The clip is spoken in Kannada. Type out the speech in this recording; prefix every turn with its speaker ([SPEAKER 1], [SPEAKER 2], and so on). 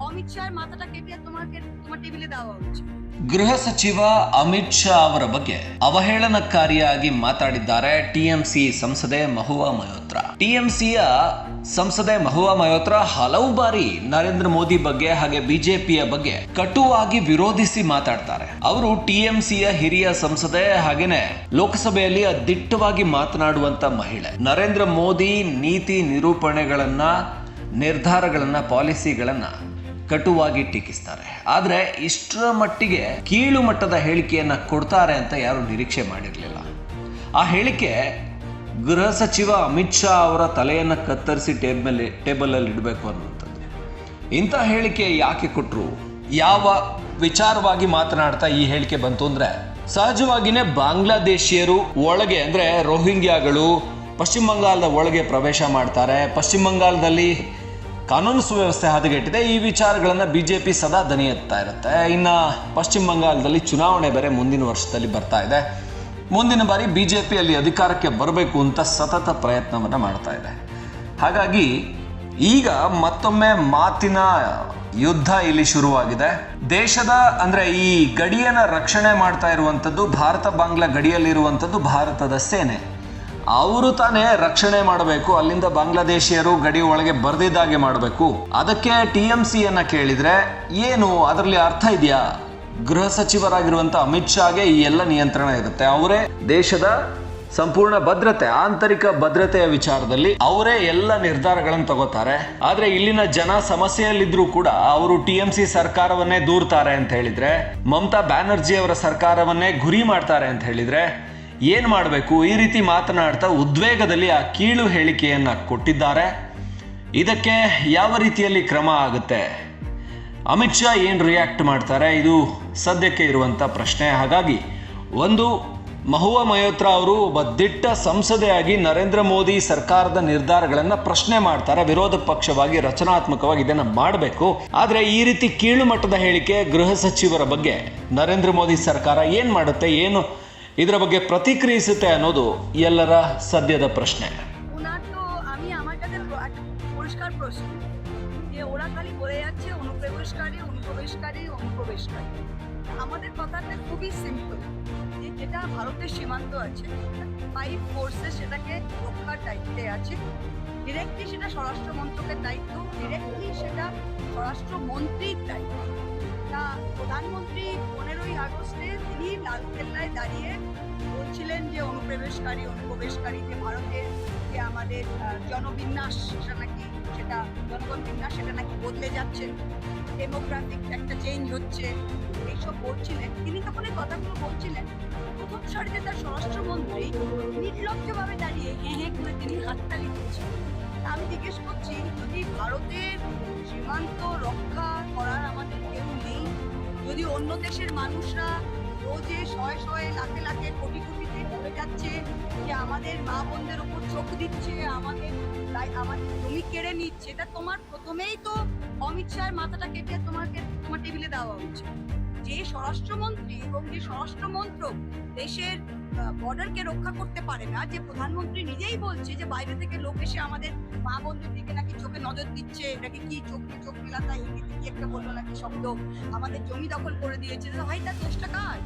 [SPEAKER 1] অমিত শাহের মাথাটা কেটে তোমাকে তোমার টেবিলে দেওয়া উচিত
[SPEAKER 2] ಗೃಹ ಸಚಿವ ಅಮಿತ್ ಶಾ ಅವರ ಬಗ್ಗೆ ಅವಹೇಳನಕಾರಿಯಾಗಿ ಮಾತಾಡಿದ್ದಾರೆ ಟಿಎಂಸಿ ಸಂಸದೆ ಮಹುವಾ ಮಯೋತ್ರ ಟಿಎಂಸಿಯ ಸಂಸದೆ ಮಹುವಾ ಮಯೋತ್ರ ಹಲವು ಬಾರಿ ನರೇಂದ್ರ ಮೋದಿ ಬಗ್ಗೆ ಹಾಗೆ ಬಿಜೆಪಿಯ ಬಗ್ಗೆ ಕಟುವಾಗಿ ವಿರೋಧಿಸಿ ಮಾತಾಡ್ತಾರೆ ಅವರು ಟಿಎಂಸಿಯ ಹಿರಿಯ ಸಂಸದೆ ಹಾಗೇನೆ ಲೋಕಸಭೆಯಲ್ಲಿ ದಿಟ್ಟವಾಗಿ ಮಾತನಾಡುವಂತ ಮಹಿಳೆ ನರೇಂದ್ರ ಮೋದಿ ನೀತಿ ನಿರೂಪಣೆಗಳನ್ನ ನಿರ್ಧಾರಗಳನ್ನ ಪಾಲಿಸಿಗಳನ್ನ ಕಟುವಾಗಿ ಟೀಕಿಸ್ತಾರೆ. ಆದರೆ ಇಷ್ಟರ ಮಟ್ಟಿಗೆ ಕೀಳು ಮಟ್ಟದ ಹೇಳಿಕೆಯನ್ನ ಕೊಡ್ತಾರೆ ಅಂತ ಯಾರು ನಿರೀಕ್ಷೆ ಮಾಡಿರಲಿಲ್ಲ. ಆ ಹೇಳಿಕೆ ಗೃಹ ಸಚಿವ ಅಮಿತ್ ಶಾ ಅವರ ತಲೆಯನ್ನು ಕತ್ತರಿಸಿ ಟೇಬಲ್ ಟೇಬಲಲ್ಲಿ ಇಡಬೇಕು ಅನ್ನುವಂಥದ್ದು. ಇಂಥ ಹೇಳಿಕೆ ಯಾಕೆ ಕೊಟ್ಟರು ಯಾವ ವಿಚಾರವಾಗಿ ಮಾತನಾಡ್ತಾ ಈ ಹೇಳಿಕೆ ಬಂತು ಅಂದ್ರೆ, ಸಹಜವಾಗಿನೇ ಬಾಂಗ್ಲಾದೇಶಿಯರು ಒಳಗೆ ಅಂದ್ರೆ ರೋಹಿಂಗ್ಯಾಗಳು ಪಶ್ಚಿಮ ಬಂಗಾಳದ ಒಳಗೆ ಪ್ರವೇಶ ಮಾಡ್ತಾರೆ. ಪಶ್ಚಿಮ ಬಂಗಾಳದಲ್ಲಿ ಕಾನೂನು ಸುವ್ಯವಸ್ಥೆ ಹದಗೆಟ್ಟಿದೆ. ಈ ವಿಚಾರಗಳನ್ನು ಬಿ ಜೆ ಪಿ ಸದಾ ದನಿ ಎತ್ತಾ ಇರುತ್ತೆ. ಇನ್ನು ಪಶ್ಚಿಮ ಬಂಗಾಳದಲ್ಲಿ ಚುನಾವಣೆ ಬೇರೆ ಮುಂದಿನ ವರ್ಷದಲ್ಲಿ ಬರ್ತಾ ಇದೆ. ಮುಂದಿನ ಬಾರಿ ಬಿ ಜೆ ಪಿಯಲ್ಲಿ ಅಧಿಕಾರಕ್ಕೆ ಬರಬೇಕು ಅಂತ ಸತತ ಪ್ರಯತ್ನವನ್ನು ಮಾಡ್ತಾ ಇದೆ. ಹಾಗಾಗಿ ಈಗ ಮತ್ತೊಮ್ಮೆ ಮಾತಿನ ಯುದ್ಧ ಇಲ್ಲಿ ಶುರುವಾಗಿದೆ. ದೇಶದ ಅಂದ್ರೆ ಈ ಗಡಿಯನ್ನು ರಕ್ಷಣೆ ಮಾಡ್ತಾ ಇರುವಂಥದ್ದು ಭಾರತ ಬಾಂಗ್ಲಾ ಗಡಿಯಲ್ಲಿರುವಂಥದ್ದು ಭಾರತದ ಸೇನೆ. ಅವರು ತಾನೇ ರಕ್ಷಣೆ ಮಾಡಬೇಕು, ಅಲ್ಲಿಂದ ಬಾಂಗ್ಲಾದೇಶಿಯರು ಗಡಿ ಒಳಗೆ ಬರ್ದಿದ್ದಾಗೆ ಮಾಡಬೇಕು. ಅದಕ್ಕೆ ಟಿ ಎಂ ಸಿಯನ್ನ ಕೇಳಿದ್ರೆ, ಏನು, ಅದರಲ್ಲಿ ಅರ್ಥ ಇದೆಯಾ? ಗೃಹ ಸಚಿವರಾಗಿರುವಂತ ಅಮಿತ್ ಶಾಗೆ ಈ ಎಲ್ಲ ನಿಯಂತ್ರಣ ಇರುತ್ತೆ. ಅವರೇ ದೇಶದ ಸಂಪೂರ್ಣ ಭದ್ರತೆ, ಆಂತರಿಕ ಭದ್ರತೆಯ ವಿಚಾರದಲ್ಲಿ ಅವರೇ ಎಲ್ಲ ನಿರ್ಧಾರಗಳನ್ನು ತಗೋತಾರೆ. ಆದ್ರೆ ಇಲ್ಲಿನ ಜನ ಸಮಸ್ಯೆಯಲ್ಲಿದ್ರೂ ಕೂಡ ಅವರು ಟಿ ಎಂ ಸಿ ಸರ್ಕಾರವನ್ನೇ ದೂರ್ತಾರೆ ಅಂತ ಹೇಳಿದ್ರೆ, ಮಮತಾ ಬ್ಯಾನರ್ಜಿ ಅವರ ಸರ್ಕಾರವನ್ನೇ ಗುರಿ ಮಾಡ್ತಾರೆ ಅಂತ ಹೇಳಿದ್ರೆ ಏನ್ ಮಾಡಬೇಕು? ಈ ರೀತಿ ಮಾತನಾಡ್ತಾ ಉದ್ವೇಗದಲ್ಲಿ ಆ ಕೀಳು ಹೇಳಿಕೆಯನ್ನ ಕೊಟ್ಟಿದ್ದಾರೆ. ಇದಕ್ಕೆ ಯಾವ ರೀತಿಯಲ್ಲಿ ಕ್ರಮ ಆಗುತ್ತೆ? ಅಮಿತ್ ಶಾ ಏನು ರಿಯಾಕ್ಟ್ ಮಾಡ್ತಾರೆ? ಇದು ಸದ್ಯಕ್ಕೆ ಇರುವಂಥ ಪ್ರಶ್ನೆ. ಹಾಗಾಗಿ ಒಂದು, ಮಹುವಾ ಮಯೋತ್ರ ಅವರು ಒಬ್ಬ ದಿಟ್ಟ ಸಂಸದೆಯಾಗಿ ನರೇಂದ್ರ ಮೋದಿ ಸರ್ಕಾರದ ನಿರ್ಧಾರಗಳನ್ನು ಪ್ರಶ್ನೆ ಮಾಡ್ತಾರೆ. ವಿರೋಧ ಪಕ್ಷವಾಗಿ ರಚನಾತ್ಮಕವಾಗಿ ಇದನ್ನು ಮಾಡಬೇಕು. ಆದರೆ ಈ ರೀತಿ ಕೀಳು ಮಟ್ಟದ ಹೇಳಿಕೆ ಗೃಹ ಸಚಿವರ ಬಗ್ಗೆ ನರೇಂದ್ರ ಮೋದಿ ಸರ್ಕಾರ ಏನು ಮಾಡುತ್ತೆ? ಏನು ಇದರ ಬಗ್ಗೆ ಪ್ರತಿಕ್ರಿಯಿಸುತ್ತೆ ಅನ್ನೋದು ಎಲ್ಲರ
[SPEAKER 1] ಸದ್ಯದ ಪ್ರಶ್ನೆ. যে ওরা খালি বলে যাচ্ছে অনুপ্রবেশকারী অনুপ্রবেশকারী অনুপ্রবেশকারী। আমাদের কথাটা খুবই সিম্পল যে যেটা ভারতের সীমান্ত আছে বাই ফোর্সে সেটাকে রক্ষার দায়িত্বে আছে। ডিরেক্টলি সেটা স্বরাষ্ট্র মন্ত্রকের দায়িত্ব ডিরেক্টলি সেটা স্বরাষ্ট্রমন্ত্রীর দায়িত্ব। তা প্রধানমন্ত্রী পনেরোই আগস্টে তিনি লালকেল্লায় দাঁড়িয়ে বলছিলেন যে অনুপ্রবেশকারী অনুপ্রবেশকারী যে ভারতের যে আমাদের জনবিন্যাস, সেটা নাকি, সেটা জনগণ বিন্যাস সেটা নাকি বদলে যাচ্ছে ডেমোগ্রাফিক একটা চেঞ্জ হচ্ছে, এইসব বলছিলেন। তিনি যখন এই কথাগুলো বলছিলেন। প্রথম সারিতে তার স্বরাষ্ট্রমন্ত্রী নির্লজ্জভাবে দাঁড়িয়ে হেঁ হেঁ করে তিনি হাততালি দিচ্ছেন। আমি জিজ্ঞেস করছি, যদি ভারতের সীমান্ত যদি অন্য দেশের মানুষরা রোজে শয়ে শয়ে লাখে লাখে কোটি কোটিতে কমে যাচ্ছে, যে আমাদের মা বোনদের ওপর চোখ দিচ্ছে আমাদের আমাদের জমি কেড়ে নিচ্ছে, এটা তোমার প্রথমেই তো অমিত শাহের মাথাটা কেটে তোমাকে তোমার টেবিলে দেওয়া উচিত। যে স্বরাষ্ট্রমন্ত্রী এবং যে স্বরাষ্ট্র মন্ত্রক দেশের বর্ডারকে রক্ষা করতে পারে না, যে প্রধানমন্ত্রী নিজেই বলছে যে বাইরে থেকে লোক এসে আমাদের মা বন্ধুর দিকে নাকি চোখে নজর দিচ্ছে নাকি কি চোখে চোখ মিলাতা হিন্দিতে কি একটা বলল নাকি শব্দ, আমাদের জমি দখল করে দিয়েছে ভাই তার দোষটা কার?